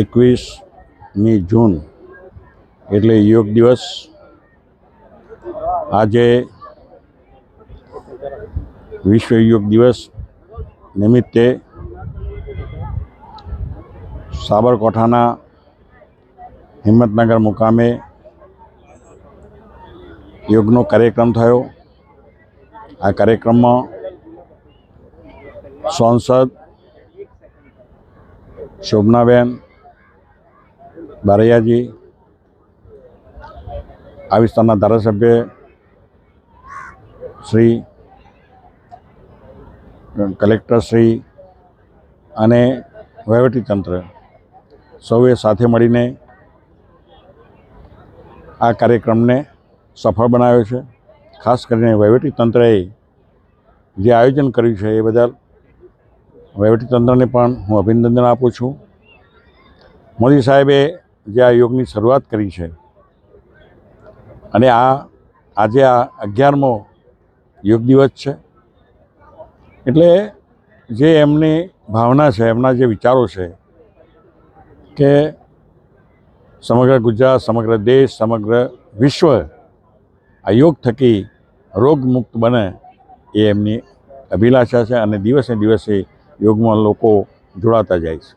એકવીસમી જૂન એટલે યોગ દિવસ. આજે વિશ્વ યોગ દિવસ નિમિત્તે સાબરકાંઠાના હિંમતનગર મુકામે યોગનો કાર્યક્રમ થયો. આ કાર્યક્રમમાં સાંસદ શોભનાબેન બારૈયાજી, આ વિસ્તારના ધારાસભ્ય શ્રી કલેક્ટર શ્રી અને વહીવટીતંત્ર સૌએ સાથે મળીને આ કાર્યક્રમને સફળ બનાવ્યો છે. ખાસ કરીને વહીવટીતંત્રએ જે આયોજન કર્યું છે એ બદલ વહીવટીતંત્રને પણ હું અભિનંદન આપું છું. મોદી સાહેબે જે આ યોગની શરૂઆત કરી છે અને આ આજે આ અગિયારમો યોગ દિવસ છે, એટલે જે એમની ભાવના છે, એમના જે વિચારો છે કે સમગ્ર ગુજરાત, સમગ્ર દેશ, સમગ્ર વિશ્વ આ યોગ થકી રોગમુક્ત બને એ એમની અભિલાષા છે અને દિવસે દિવસે યોગમાં લોકો જોડાતા જાય છે.